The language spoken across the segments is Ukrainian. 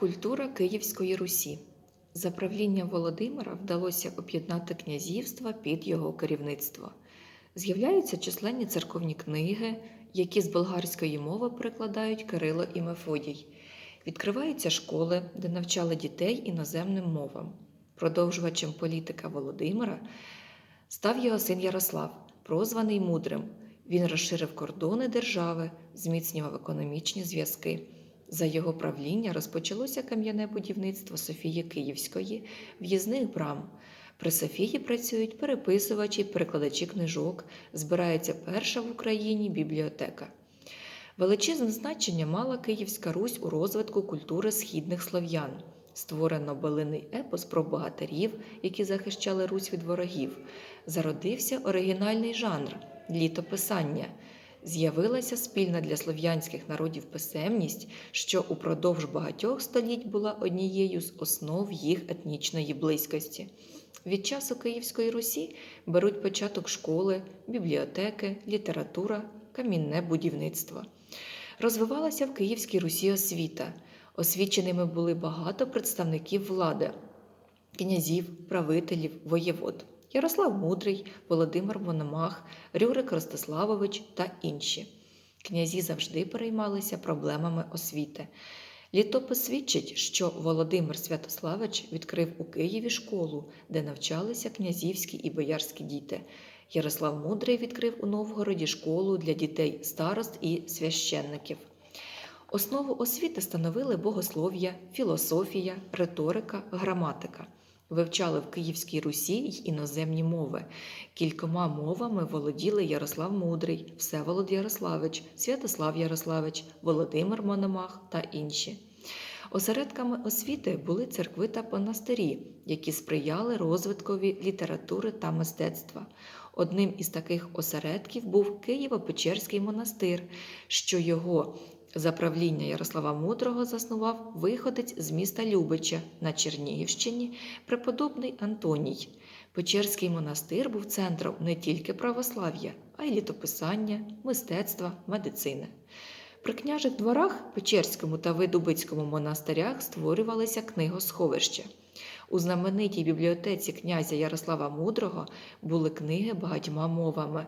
Культура Київської Русі. За правління Володимира вдалося об'єднати князівства під його керівництво. З'являються численні церковні книги, які з болгарської мови перекладають Кирило і Мефодій. Відкриваються школи, де навчали дітей іноземним мовам. Продовжувачем політика Володимира став його син Ярослав, прозваний Мудрим. Він розширив кордони держави, зміцнював економічні зв'язки. За його правління розпочалося кам'яне будівництво Софії Київської, в'їзних брам. При Софії працюють переписувачі, перекладачі книжок, збирається перша в Україні бібліотека. Величезне значення мала Київська Русь у розвитку культури східних слов'ян. Створено билиний епос про богатирів, які захищали Русь від ворогів. Зародився оригінальний жанр літописання. З'явилася спільна для слов'янських народів писемність, що упродовж багатьох століть була однією з основ їх етнічної близькості. Від часу Київської Русі беруть початок школи, бібліотеки, література, камінне будівництво. Розвивалася в Київській Русі освіта. Освіченими були багато представників влади, князів, правителів, воєвод. Ярослав Мудрий, Володимир Мономах, Рюрик Ростиславович та інші. Князі завжди переймалися проблемами освіти. Літопис свідчить, що Володимир Святославич відкрив у Києві школу, де навчалися князівські і боярські діти. Ярослав Мудрий відкрив у Новгороді школу для дітей старост і священників. Основу освіти становили богослов'я, філософія, риторика, граматика. Вивчали в Київській Русі й іноземні мови. Кількома мовами володіли Ярослав Мудрий, Всеволод Ярославич, Святослав Ярославич, Володимир Мономах та інші. Осередками освіти були церкви та монастирі, які сприяли розвиткові літератури та мистецтва. Одним із таких осередків був Києво-Печерський монастир, що його за правління Ярослава Мудрого заснував виходець з міста Любича на Чернігівщині, преподобний Антоній. Печерський монастир був центром не тільки православ'я, а й літописання, мистецтва, медицини. При княжих дворах Печерському та Видубицькому монастирях створювалися книгосховища. У знаменитій бібліотеці князя Ярослава Мудрого були книги багатьма мовами.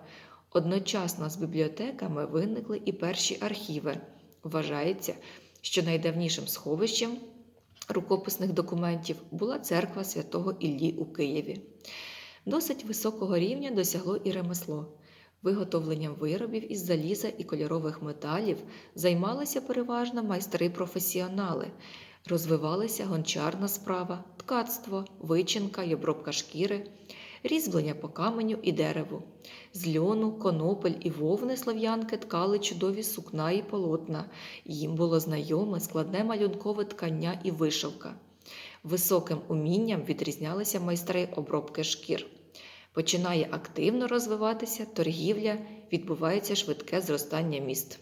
Одночасно з бібліотеками виникли і перші архіви. Вважається, що найдавнішим сховищем рукописних документів була церква святого Іллі у Києві. Досить високого рівня досягло і ремесло. Виготовленням виробів із заліза і кольорових металів займалися переважно майстри-професіонали, розвивалася гончарна справа, ткацтво, вичинка й обробка шкіри, різьблення по каменю і дереву. З льону, конопель і вовни слов'янки ткали чудові сукна і полотна, їм було знайоме складне малюнкове ткання і вишивка. Високим умінням відрізнялися майстри обробки шкір. Починає активно розвиватися торгівля, відбувається швидке зростання міст.